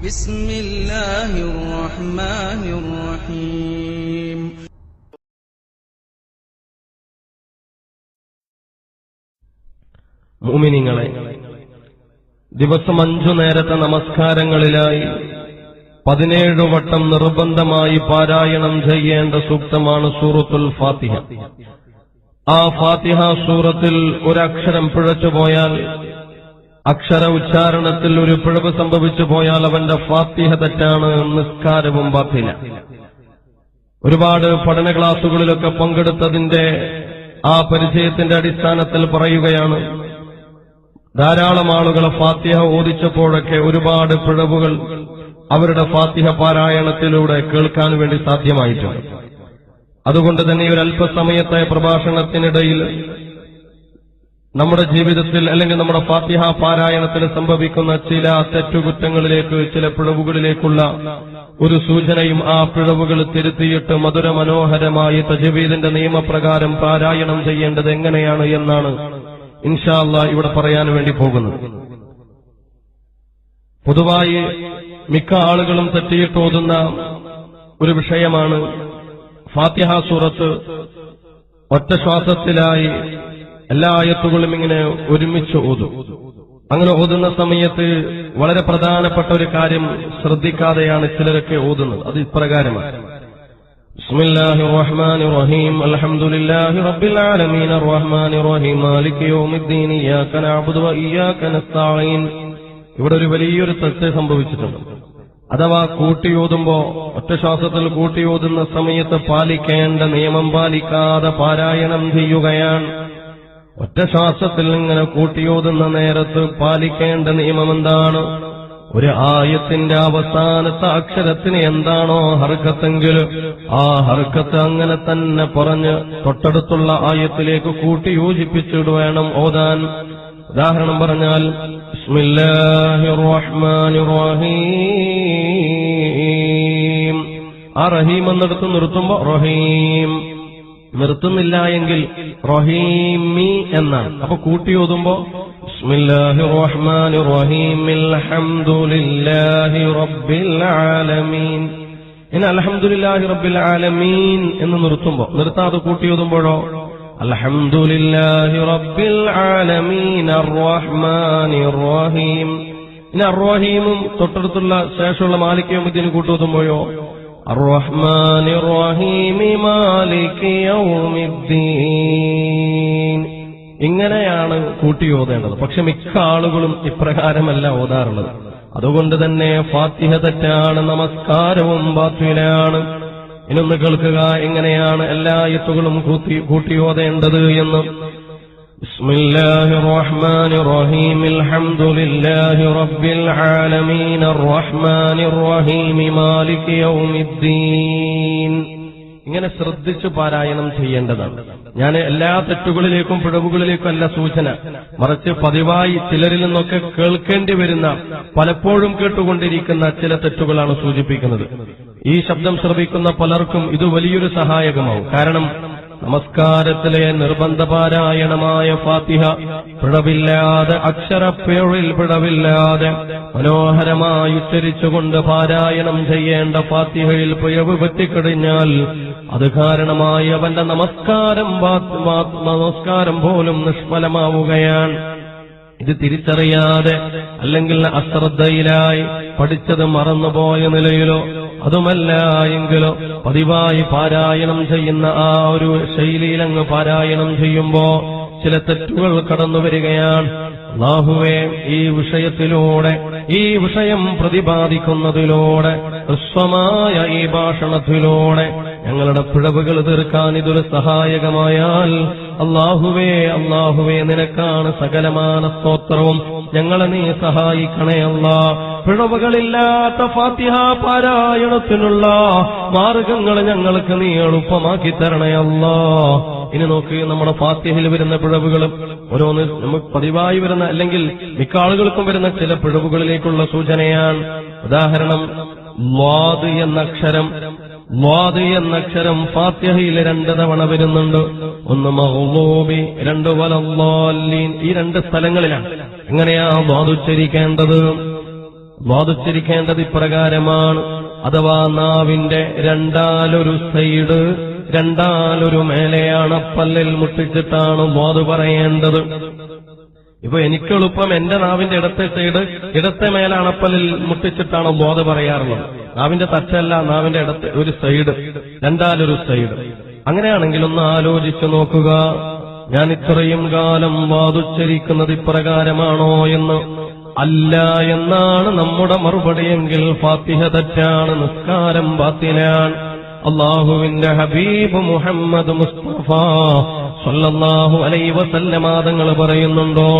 بسم الله الرحمن الرحيم മുഅ്മിനീങ്ങളെ ദിവസം അഞ്ചു നേരത്തെ നമസ്കാരങ്ങളിലായി പതിനേഴ് വട്ടം നിർബന്ധമായി പാരായണം ചെയ്യേണ്ട സൂക്തമാണ് സൂറത്തുൽ ഫാത്തിഹ ആ ഫാത്തിഹ സൂറത്തിൽ ഒരക്ഷരം പിഴച്ചുപോയാൽ അക്ഷര ഉച്ചാരണത്തിൽ ഒരു പിഴവ് സംഭവിച്ചു പോയാൽ അവന്റെ ഫാത്തിഹ തെറ്റാണ് നിസ്കാരവും ബാധ്യത ഒരുപാട് പഠന ക്ലാസുകളിലൊക്കെ പങ്കെടുത്തതിന്റെ ആ പരിചയത്തിന്റെ അടിസ്ഥാനത്തിൽ പറയുകയാണ് ധാരാളം ആളുകളെ ഫാത്തിഹ ഓദിച്ചപ്പോഴൊക്കെ ഒരുപാട് പിഴവുകൾ അവരുടെ ഫാത്തിഹ പാരായണത്തിലൂടെ കേൾക്കാൻ വേണ്ടി സാധ്യമായിട്ടുണ്ട്. അതുകൊണ്ട് തന്നെ ഒരു അല്പസമയത്തെ പ്രഭാഷണത്തിനിടയിൽ നമ്മുടെ ജീവിതത്തിൽ അല്ലെങ്കിൽ നമ്മുടെ ഫാത്തിഹ പാരായണത്തിൽ സംഭവിക്കുന്ന ചില തെറ്റുകുറ്റങ്ങളിലേക്ക് ചില പിഴവുകളിലേക്കുള്ള ഒരു സൂചനയും ആ പിഴവുകൾ തിരുത്തിയിട്ട് മധുര മനോഹരമായി തജവീദിന്റെ നിയമപ്രകാരം പാരായണം ചെയ്യേണ്ടത് എങ്ങനെയാണ് എന്നാണ് ഇൻഷാല്ല ഇവിടെ പറയാൻ വേണ്ടി പോകുന്നത്. പൊതുവായി മിക്ക ആളുകളും തെറ്റിയിട്ട് ഓതുന്ന ഒരു വിഷയമാണ് ഫാത്തിഹ സൂറത്ത് ഒറ്റ ശ്വാസത്തിലായി എല്ലാ ആയത്തുകളും ഇങ്ങനെ ഒരുമിച്ച് ഓതും അങ്ങനെ ഓതുന്ന സമയത്ത് വളരെ പ്രധാനപ്പെട്ട ഒരു കാര്യം ശ്രദ്ധിക്കാതെയാണ് ചിലരൊക്കെ ഓതുന്നത് അത് ഇപ്രകാരമാണ് بسم الله الرحمن الرحيم الحمد لله رب العالمين الرحمن الرحيم مالك يوم الدين إياك نعبد وإياك نستعين ഇവിടെ ഒരു വലിയൊരു തെറ്റ് സംഭവിച്ചിട്ടുണ്ട് അഥവാ കൂട്ടിയോതുമ്പോ ഒറ്റ ശ്വാസത്തിൽ കൂട്ടിയോതുന്ന സമയത്ത് പാലിക്കേണ്ട നിയമം പാലിക്കാതെ പാരായണം ചെയ്യുകയാണ് ഒറ്റ ശ്വാസത്തിൽ ഇങ്ങനെ കൂട്ടിയോതുന്ന നേരത്ത് പാലിക്കേണ്ട നിയമം എന്താണ് ഒരു ആയത്തിന്റെ അവസാനത്തെ അക്ഷരത്തിന് എന്താണോ ഹർക്കത്തെങ്കിൽ ആ ഹർക്കത്ത് അങ്ങനെ തന്നെ പറഞ്ഞ് തൊട്ടടുത്തുള്ള ആയത്തിലേക്ക് കൂട്ടി യോജിപ്പിച്ചിട്ട് വേണം ഓതാൻ. ഉദാഹരണം പറഞ്ഞാൽ ആ റഹീം എന്നിടത്ത് നിർത്തുമ്പോ റഹീം. നിർത്തുന്നില്ല എങ്കിൽ റഹീമി എന്നാണ്. അപ്പൊ കൂട്ടി ഓതുമ്പോ ബിസ്മില്ലാഹി റഹീമിൽ ഹംദുലില്ലാഹി റബ്ബിൽ ആലമീൻ റബ്ബിൽ ആലമീൻ എന്ന് നിർത്തുമ്പോ നിർത്താതെ കൂട്ടി ഓതുമ്പോഴോ? അൽഹംദുലില്ലാഹി റബ്ബിൽ ആലമീൻ അർറഹ്മാനിർ റഹീം ഇനി അർറഹീമും തൊട്ടടുത്തുള്ള ശേഷമുള്ള മാലിക്കയോമത്തിന് കൂട്ടുവെത്തുമ്പോഴോ الرحمن الرحيم مالك يوم الدين ഇങ്ങനെയാണ് കൂട്ടി ഓതേണ്ടത് പക്ഷെ മിക്ക ആളുകളും ഇപ്രകാരമല്ല ഓതാറുള്ളത് അതുകൊണ്ട് തന്നെ ഫാത്തിഹ തെറ്റാണ് നമസ്കാരവും ബാത്തിലാണ് ഇനൊന്ന് കേൾക്കുക എങ്ങനെയാണ് എല്ലാ എത്തുകളും കൂട്ടി കൂട്ടി ഓതേണ്ടത് എന്ന് بسم الله الرحمن الرحيم الحمد لله رب العالمين الرحمن الرحيم مالك يوم الدين ഇങ്ങനെ ശ്രദ്ധിച്ചു പാരായണം ചെയ്യേണ്ടതാണ് ഞാൻ എല്ലാ തെറ്റുകളിലേക്കും പിഴവുകളിലേക്കും അല്ല സൂചന മറിച്ച് പതിവായി ചിലരിൽ നിന്നൊക്കെ കേൾക്കേണ്ടി വരുന്ന പലപ്പോഴും കേട്ടുകൊണ്ടിരിക്കുന്ന ചില തെറ്റുകളാണ് സൂചിപ്പിക്കുന്നത് ഈ ശബ്ദം ശ്രവിക്കുന്ന പലർക്കും ഇത് വലിയൊരു സഹായകമാവും കാരണം നമസ്കാരത്തിലെ നിർബന്ധ പാരായണമായ ഫാത്തിഹ പിഴവില്ലാതെ അക്ഷരപ്പേഴിൽ പിഴവില്ലാതെ മനോഹരമായി ഉച്ചരിച്ചുകൊണ്ട് പാരായണം ചെയ്യേണ്ട ഫാത്തിഹയിൽ പിഴവ് പറ്റിക്കഴിഞ്ഞാൽ അത് കാരണമായി അവന്റെ നമസ്കാരം നമസ്കാരം പോലും നിഷ്ഫലമാവുകയാണ്. ഇത് തിരിച്ചറിയാതെ അല്ലെങ്കിൽ അശ്രദ്ധയിലായി പഠിച്ചത് മറന്നുപോയ നിലയിലോ അതുമല്ല എങ്കിലോ പതിവായി പാരായണം ചെയ്യുന്ന ആ ഒരു ശൈലിയിൽ അങ്ങ് പാരായണം ചെയ്യുമ്പോ ചില തെറ്റുകൾ കടന്നു വരികയാണ്. അള്ളാഹുവേ ഈ വിഷയത്തിലൂടെ ഈ വിഷയം പ്രതിപാദിക്കുന്നതിലൂടെ ഹ്രസ്വമായ ഈ ഭാഷണത്തിലൂടെ ഞങ്ങളുടെ പിഴവുകൾ തീർക്കാൻ ഇതൊരു സഹായകമായാൽ അള്ളാഹുവേ അള്ളാഹുവേ നിനക്കാണ് സകലമാന സ്തോത്രവും ഞങ്ങളെ നീ സഹായിക്കണേ അല്ലാ. പിഴവുകളില്ലാത്ത ഫാത്തിഹ പാരായണത്തിനുള്ള മാർഗങ്ങൾ ഞങ്ങൾക്ക് നീ എളുപ്പമാക്കി തരണയല്ല ഇനി നോക്ക് നമ്മുടെ ഫാത്തിഹയിൽ വരുന്ന പിഴവുകളും ഓരോന്ന് നമുക്ക് പതിവായി വരുന്ന അല്ലെങ്കിൽ മിക്ക ആളുകൾക്കും വരുന്ന ചില പിഴവുകളിലേക്കുള്ള സൂചനയാണ്. ഉദാഹരണം വാദ് എന്ന അക്ഷരം എന്നക്ഷരം എന്ന അക്ഷരം ഫാത്തിഹയിൽ രണ്ട് തവണ വരുന്നുണ്ട്. ഒന്ന് മഹ്ലൂബി രണ്ട് വലല്ലാലീൻ ഈ രണ്ട് സ്ഥലങ്ങളിലാണ്. എങ്ങനെയാ ലാദ് ഉച്ചരിക്കേണ്ടത്? വാദിച്ചിരിക്കേണ്ടത് ഇപ്രകാരമാണ്. അഥവാ നാവിന്റെ രണ്ടാലൊരു സൈഡ് രണ്ടാലൊരു മേലെയാണ് പല്ലിൽ മുട്ടിച്ചിട്ടാണ് വാദു പറയേണ്ടത്. ഇപ്പൊ എനിക്കെളുപ്പം എന്റെ നാവിന്റെ ഇടത്തെ സൈഡ് ഇടത്തെ മേലാണപ്പലിൽ മുട്ടിച്ചിട്ടാണ് ബോധ പറയാറുള്ളത്. നാവിന്റെ തച്ചല്ല നാവിന്റെ ഇടത്തെ ഒരു സൈഡ് രണ്ടാലൊരു സൈഡ്. അങ്ങനെയാണെങ്കിൽ ഒന്ന് ആലോചിച്ചു നോക്കുക. ഞാൻ ഇത്രയും കാലം വാതുച്ചരിക്കുന്നത് ഇപ്രകാരമാണോ എന്ന് അല്ല എന്നാണ് നമ്മുടെ മറുപടിയെങ്കിൽ ഫാത്തിഹ തെറ്റാണ് നിസ്കാരം ബാത്തിലാണ്. അള്ളാഹുവിന്റെ ഹബീബ് മുഹമ്മദ് മുസ്തഫ സല്ലല്ലാഹു അലൈ വസല്ലമാതങ്ങൾ പറയുന്നുണ്ടോ?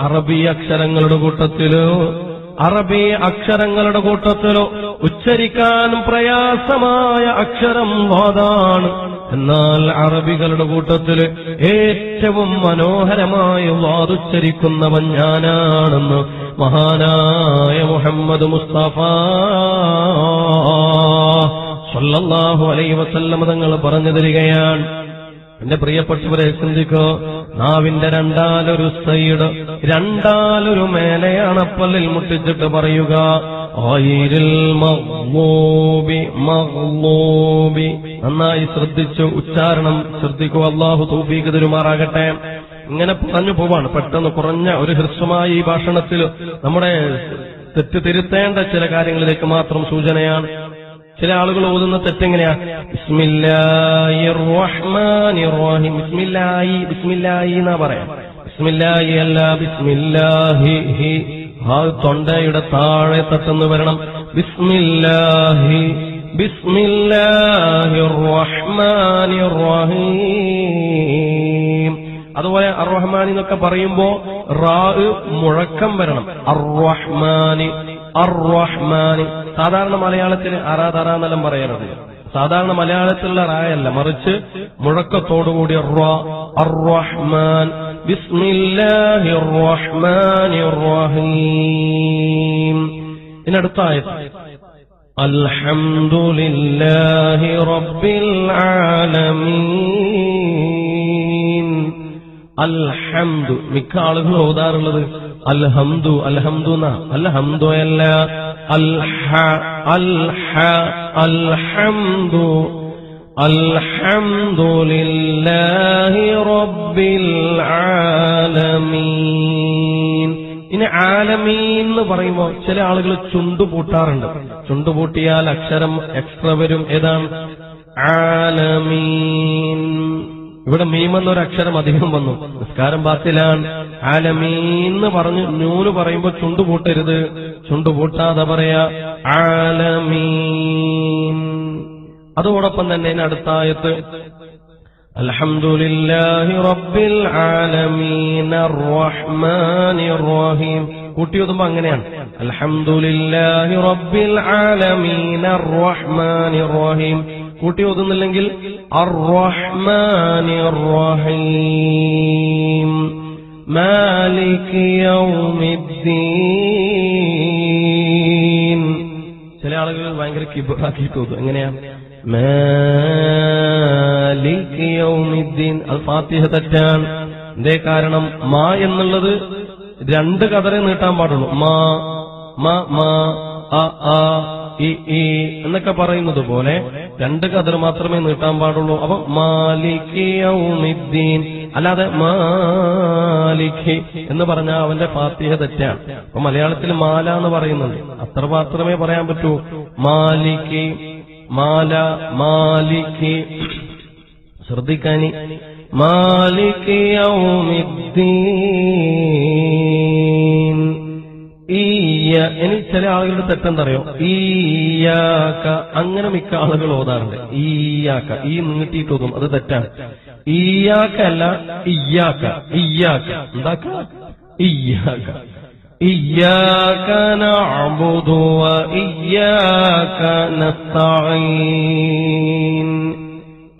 അറബി അക്ഷരങ്ങളുടെ കൂട്ടത്തിലോ? അറബി അക്ഷരങ്ങളുടെ കൂട്ടത്തിലോ? ഉച്ചരിക്കാൻ പ്രയാസമായ അക്ഷരം വാദാണ് എന്നാൽ അറബികളുടെ കൂട്ടത്തിൽ ഏറ്റവും മനോഹരമായി വാതുച്ചരിക്കുന്നവൻ ഞാനാണെന്ന് മഹാനായ മുഹമ്മദ് മുസ്തഫ. സല്ലല്ലാഹു അലൈഹി വസല്ലം തങ്ങൾ പറഞ്ഞു തരികയാണ്. എന്റെ പ്രിയപ്പെട്ടവരെ ചിന്തിക്കോ നാവിന്റെ രണ്ടാലൊരു സൈഡ് രണ്ടാലൊരു മേലെയാണ് പല്ലിൽ മുട്ടിച്ചിട്ട് പറയുക നന്നായി ശ്രദ്ധിച്ചു ഉച്ചാരണം ശ്രദ്ധിക്കൂ അള്ളാഹു തൗഫീഖ് തരുമാറാകട്ടെ. ഇങ്ങനെ പറഞ്ഞു പോവാണ്. പെട്ടെന്ന് കുറഞ്ഞ ഒരു ഹ്രസ്വമായ ഈ ഭാഷണത്തിൽ നമ്മുടെ തെറ്റ് തിരുത്തേണ്ട ചില കാര്യങ്ങളിലേക്ക് മാത്രം സൂചനയാണ്. ചില ആളുകൾ ഓതുന്ന തെറ്റെങ്ങനെയാ? റഹീം പറയാം? ബിസ്മില്ലാഹി അല്ല ബിസ്മില്ലാഹി ഹി. ആ തൊണ്ടയുടെ താഴെ തട്ടെന്ന് വരണം. ബിസ്മില്ലാഹി ബിസ്മില്ലാഹി റഹ്മാനി റഹീം അതുപോലെ അറഹ്മാൻ എന്നൊക്കെ പറയുമ്പോ റാ മുഴക്കം വരണം. അറഹ്മാന് അറഹ്മാന് സാധാരണ മലയാളത്തിൽ അറാതറ എന്നെല്ലാം പറയാറുണ്ട് സാധാരണ മലയാളത്തിലുള്ള റായല്ല. മറിച്ച് മുഴക്കത്തോടുകൂടി റാ അർറഹ്മാൻ. ബിസ്മില്ലാഹി റഹ്മാനി റഹീം ഇതിനടുത്ത ആയത് അൽഹംദുലില്ലാഹി റബ്ബിൽ ആലമീൻ. അൽഹംദു. മിക്ക ആളുകൾ ഓതാറുള്ളത് അൽഹംദു അൽഹംദു അൽഹംദു അല്ല. അൽഹ അൽഹ അൽഹംദു. അൽഹംദുലില്ലാഹി റബ്ബിൽ ആലമീൻ. ഇനി ആലമീൻ എന്ന് പറയുമ്പോൾ ചില ആളുകൾ ചുണ്ടു പൂട്ടാറുണ്ട്. ചുണ്ടു പൂട്ടിയാൽ അക്ഷരം എക്സ്ട്രാ വരും. ഏതാണ്? ആലമീൻ. ഇവിടെ മീം എന്നൊരു അക്ഷരം അധികം വന്നു. നിസ്കാരം ബാത്തിലാണ്. ആലമീന്ന് പറഞ്ഞു നൂന് പറയുമ്പോ ചുണ്ടു പൂട്ടരുത്. ചുണ്ടു പൂട്ടാതെ പറയാ ആലമീൻ. അതോടൊപ്പം തന്നെ അടുത്തായത് അൽഹംദുലില്ലാഹി റബ്ബിൽ ആലമീൻ റഹ്മാനിർ റഹീം അങ്ങനെയാണ് അൽഹംദുലില്ലാഹി റബ്ബിൽ ആലമീൻ റഹ്മാനിർ റഹീം കൂട്ടി ഓതുന്നില്ലെങ്കിൽ ചില ആളുകൾ ഭയങ്കര കിബറാക്കിയിട്ട് ഓതും എങ്ങനെയാ അത് ഫാത്തിഹ തെറ്റാണ്. എന്തേ കാരണം? മാ എന്നുള്ളത് രണ്ട് കഥറെ നീട്ടാൻ പാടുള്ളൂ. മാ മാ മാ അ ഇ ഈ എന്നൊക്കെ പറയുന്നത് പോലെ രണ്ട് കതിർ മാത്രമേ നീട്ടാൻ പാടുള്ളൂ. അപ്പൊ മാലിക് യൗമിദ്ദീൻ. അല്ലാതെ മാലിഖി എന്ന് പറഞ്ഞാൽ അവന്റെ ഫാത്തിഹ തെറ്റാണ്. അപ്പൊ മലയാളത്തിൽ മാല എന്ന് പറയുന്നുണ്ട്. അത്ര മാത്രമേ പറയാൻ പറ്റൂ. മാലിക്കി മാല മാലിക്കി ശ്രദ്ധിക്കാനി. മാലിക് യൗമിദ്ദീൻ. ഈയ ഇനി ചില ആളുകളുടെ തെറ്റെന്തറിയോ ഈയാക്ക അങ്ങനെ മിക്ക ആളുകൾ ഓതാറുണ്ട് ഈയാക്ക ഈ നീട്ടിയിട്ട് ഓതും അത് തെറ്റാണ് ഈയാക്ക അല്ല ഇയ്യാക്ക ഇയ്യാക്ക എന്താക്ക ഇയ്യാക്ക إياك نعبد وإياك نستعين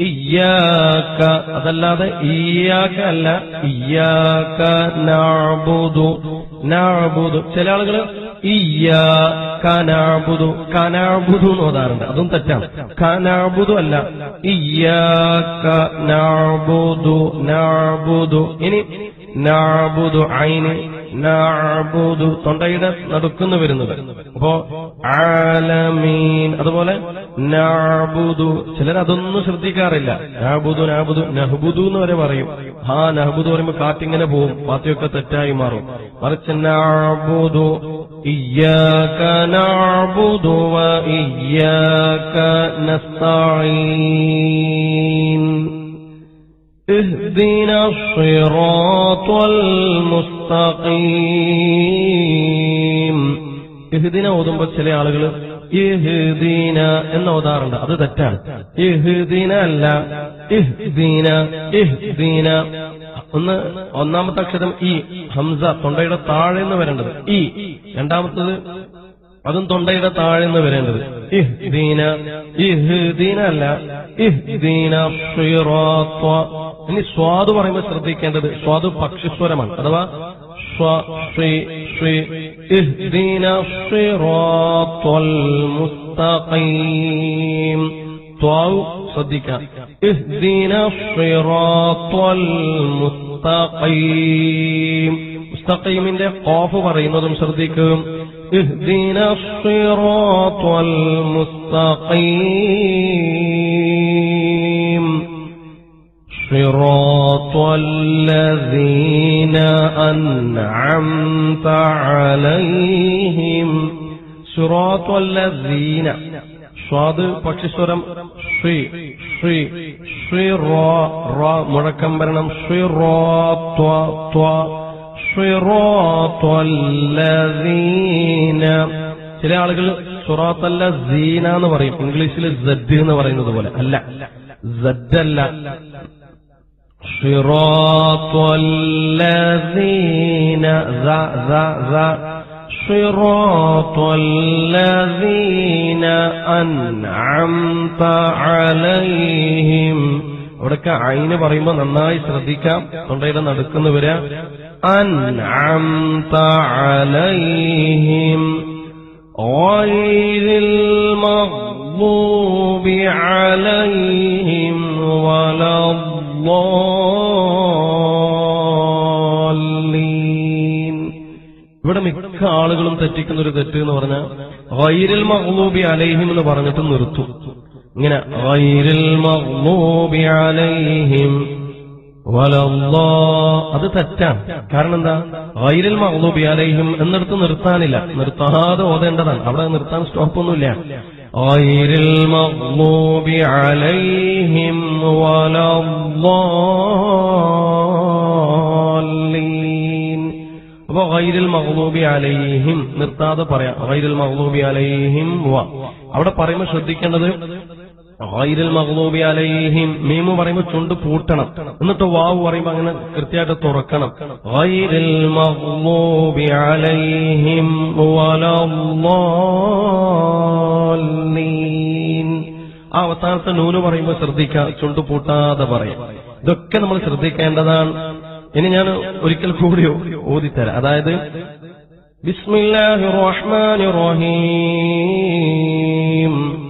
ഇയ്യാക്ക അതല്ലാതെ ഈയാക്ക അല്ല ഇയ്യാക്ക നാബുദു നാബുദു ചില ആളുകൾ കനാബുദു കനാബുദു എന്ന് ഓതാറുണ്ട്. അതും തെറ്റാണ്. കനാബുദു അല്ല. ഇയ്യാബുദു നാബുദു ഇനി നാബുദു ഐന്. നഅബുദു തൊണ്ടയുടെ നടുക്കുന്ന് വരുന്നത്. അപ്പോ ആലമീൻ. അതുപോലെ നഅബുദു ചിലർ അതൊന്നും ശ്രദ്ധിക്കാറില്ല. നഅബുദു നഅബുദു നഹ്ബുദു എന്ന് വരെ പറയും. ഹാ നഹ്ബുദു പറയുമ്പോൾ കാറ്റിങ്ങനെ പോവും. പാത്തിയൊക്കെ തെറ്റായി മാറും. മറിച്ച് നഅബുദു ഇയ്യാക നഅബുദു വ ഇയ്യാക اهدنا الصراط المستقيم ഇഹ്ദിന ഓതുമ്പോ ചില ആളുകൾ ഇഹ്ദീന എന്ന് ഓതാറുണ്ട് അത് തെറ്റാണ് ഇഹ്ദീന അല്ല ഇഹ്ദീന ഇഹ്ദീന ഒന്ന് ഒന്നാമത്തെ അക്ഷരം ഇ ഹംസ തൊണ്ടയുടെ താഴെ നിന്ന് വരേണ്ടത് ഇ രണ്ടാമത്തത് അതും തൊണ്ടയുടെ താഴെ നിന്ന് വരേണ്ടത് ഇനി സ്വാദ് പറയുമ്പോൾ ശ്രദ്ധിക്കേണ്ടത് സ്വാദ് പക്ഷിസ്വരമാണ്. അഥവാ ഇഹ്ദീന മുസ്തഖീം. ശ്രദ്ധിക്കാം ഇഹ്ദീന മുസ്തഖീം. പറയുന്നതും ശ്രദ്ധിക്കും. ഇഹ്ദീന സിറാത്തൽ മുസ്തഖീം صراط الذين أنعمت عليهم صراط الذين സ്വാദ് പക്ഷിസ്വരം ശ്രീ ശ്രീ ശ്രീ റോ റോ മുഴക്കം വരണം ശ്രീ റോ ത്വ ത്വ ശ്രീ റോ ത്വല്ലദീന ചില ആളുകൾ സുറാത്തല്ല സീന എന്ന് പറയും ഇംഗ്ലീഷിൽ ജഡ് എന്ന് പറയുന്നത് പോലെ അല്ല ജഡല്ല صراط الذين ذا ذا ذا صراط الذين أنعمت عليهم അവിടൊക്കെ അയിന് പറയുമ്പോ നന്നായി ശ്രദ്ധിക്കാം തൊണ്ടയുടെ നടുക്കുന്ന് വരിക അൻഅംത അലൈഹിം غير المغضوب عليهم ولا الضالين ഇവിടെ മിക്ക ആളുകളും തെറ്റിക്കുന്ന ഒരു തെറ്റ് എന്ന് പറഞ്ഞാൽ വൈരൽ മഹ്ലൂബി അലൈഹിം എന്ന് പറഞ്ഞിട്ട് നിർത്തും ഇങ്ങനെ വൈരൽ മഹ്ലൂബി അലൈഹിം വലല്ലാ അത് തെറ്റാണ്. കാരണം എന്താ? വൈരൽ മഹ്ലൂബി അലൈഹിം എന്നിടത്ത് നിർത്താനില്ല. നിർത്താതെ ഓതേണ്ടതാണ്. അവിടെ നിർത്താൻ സ്റ്റോപ്പൊന്നുമില്ല. വൈരൽ മഹ്ലൂബി അലൈഹിം അപ്പൊ വൈരിൽ മഹ്ലൂബി അലൈഹിം നിർത്താതെ പറയാം. വൈരൽ മഹ്ലൂബി അലൈഹിം വ. അവിടെ പറയുമ്പോൾ ശ്രദ്ധിക്കേണ്ടത് അലൈഹിം. മീമു പറയുമ്പോൾ ചുണ്ട് പൂട്ടണം. എന്നിട്ട് വാവ് പറയുമ്പോൾ അങ്ങനെ കൃത്യമായിട്ട് തുറക്കണം. ഗൈരിൽ മഹ്ലൂബി അലൈഹിം ആ അവസാനത്തെ നൂന് പറയുമ്പോൾ ശ്രദ്ധിക്കുക ചുണ്ട് പൂട്ടാതെ പറയാം. ഇതൊക്കെ നമ്മൾ ശ്രദ്ധിക്കേണ്ടതാണ്. ഇനി ഞാൻ ഒരിക്കൽ കൂടി ഓതിത്തരാം. അതായത് ബിസ്മില്ലാഹി റഹ്മാനി റഹീം.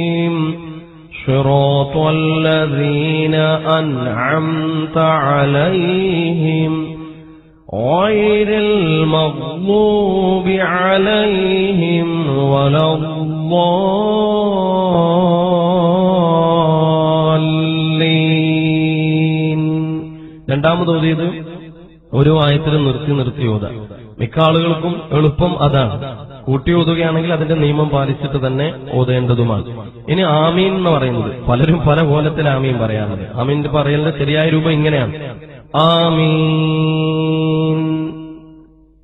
صراط الذين أنعمت عليهم غير المغضوب عليهم ولا الضالين രണ്ടാമത് ഓതിയത് ഒരു ആയത്തിൽ നിർത്തി നിർത്തി ഓത മിക്ക ആളുകൾക്കും എളുപ്പം അതാണ്. കൂട്ടി ഓതുകയാണെങ്കിൽ അതിന്റെ നിയമം പാലിച്ചിട്ട് തന്നെ ഓതേണ്ടതുമാണ്. ഇനി ആമീൻ എന്ന് പറയുന്നത് പലരും പല കോലത്തിൽ ആമീൻ പറയാറുണ്ട്. ആമീന്റെ പറയലിന്റെ ശരിയായ രൂപം ഇങ്ങനെയാണ്. ആമീൻ.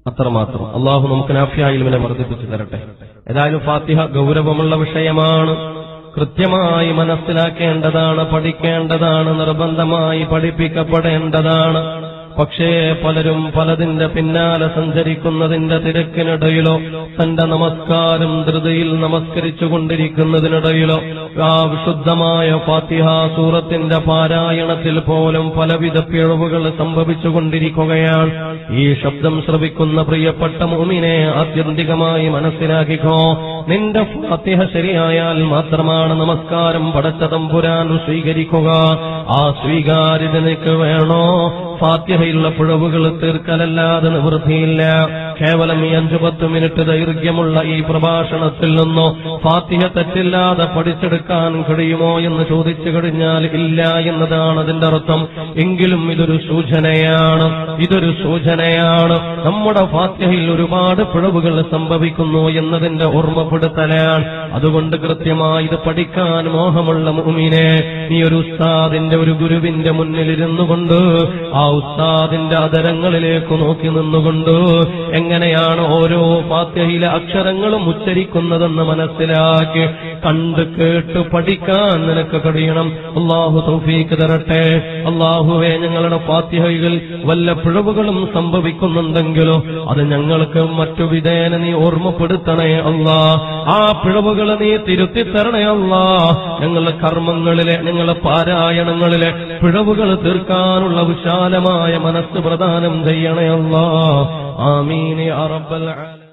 അത്രമാത്രം. അള്ളാഹു നമുക്ക് നാഫിയ ഇൽമിനെ വർദ്ധിപ്പിച്ചു തരട്ടെ. ഏതായാലും ഫാത്തിഹ ഗൗരവമുള്ള വിഷയമാണ്. കൃത്യമായി മനസ്സിലാക്കേണ്ടതാണ് പഠിക്കേണ്ടതാണ് നിർബന്ധമായി പഠിപ്പിക്കപ്പെടേണ്ടതാണ്. പക്ഷേ പലരും പലതിന്റെ പിന്നാലെ സഞ്ചരിക്കുന്നതിന്റെ തിരക്കിനിടയിലോ തന്റെ നമസ്കാരം ധൃതിയിൽ നമസ്കരിച്ചുകൊണ്ടിരിക്കുന്നതിനിടയിലോ ആ വിശുദ്ധമായ ഫാത്തിഹ സൂറത്തിന്റെ പാരായണത്തിൽ പോലും പലവിധ പിഴവുകൾ സംഭവിച്ചുകൊണ്ടിരിക്കുകയാണ്. ഈ ശബ്ദം ശ്രവിക്കുന്ന പ്രിയപ്പെട്ട മൂമിനെ ആത്യന്തികമായി മനസ്സിലാക്കിക്കോ. നിന്റെ ഫാത്തിഹ ശരിയായാൽ മാത്രമാണ് നമസ്കാരം പടച്ച തമ്പുരാൻ സ്വീകരിക്കുക. ആ സ്വീകാര്യത നിനക്ക് വേണോ? ഫാത്തിഹയുള്ള പിഴവുകൾ തീർക്കലല്ലാതെ നിവൃത്തിയില്ല. കേവലം ഈ അഞ്ചു പത്ത് മിനിറ്റ് ദൈർഘ്യമുള്ള ഈ പ്രഭാഷണത്തിൽ നിന്നോ ഫാത്തിഹ തെറ്റില്ലാതെ പഠിച്ചെടുക്കാൻ കഴിയുമോ എന്ന് ചോദിച്ചു കഴിഞ്ഞാൽ ഇല്ല എന്നതാണ് അതിന്റെ അർത്ഥം. എങ്കിലും ഇതൊരു സൂചനയാണ്. ഇതൊരു സൂചനയാണ്. നമ്മുടെ ഫാത്യഹയിൽ ഒരുപാട് പിഴവുകൾ സംഭവിക്കുന്നു എന്നതിന്റെ ഓർമ്മപ്പെടുത്തലാണ്. അതുകൊണ്ട് കൃത്യമായി ഇത് പഠിക്കാൻ മോഹമുള്ള മുമിനെ നീ ഒരു ഉസ്താദിന്റെ ഒരു ഗുരുവിന്റെ മുന്നിലിരുന്നു കൊണ്ട് ആ ഉസ്താദിന്റെ അതരങ്ങളിലേക്ക് നോക്കി നിന്നുകൊണ്ട് എങ്ങനെയാണ് ഓരോ ഫാത്തിഹയിലെ അക്ഷരങ്ങളും ഉച്ചരിക്കുന്നതെന്ന് മനസ്സിലാക്കി കണ്ട് കേട്ട് പഠിക്കാൻ നിനക്ക് കഴിയണം. അള്ളാഹു തൗഫീക്ക് തരട്ടെ. അള്ളാഹുവെ ഞങ്ങളുടെ ഫാത്തിഹയിൽ വല്ല പിഴവുകളും സംഭവിക്കുന്നുണ്ടെങ്കിലോ അത് ഞങ്ങൾക്ക് മറ്റു വിധേന നീ ഓർമ്മപ്പെടുത്തണേ അള്ളാ ആ പിഴവുകൾ നീ തിരുത്തി തരണേ അള്ളാ ഞങ്ങളുടെ കർമ്മങ്ങളിലെ ഞങ്ങളുടെ പാരായണങ്ങളിലെ പിഴവുകൾ തീർക്കാനുള്ള വിശാലമായ മനസ്സ് പ്രദാനം ചെയ്യണേ അള്ളാ ആമീൻ അറബൽ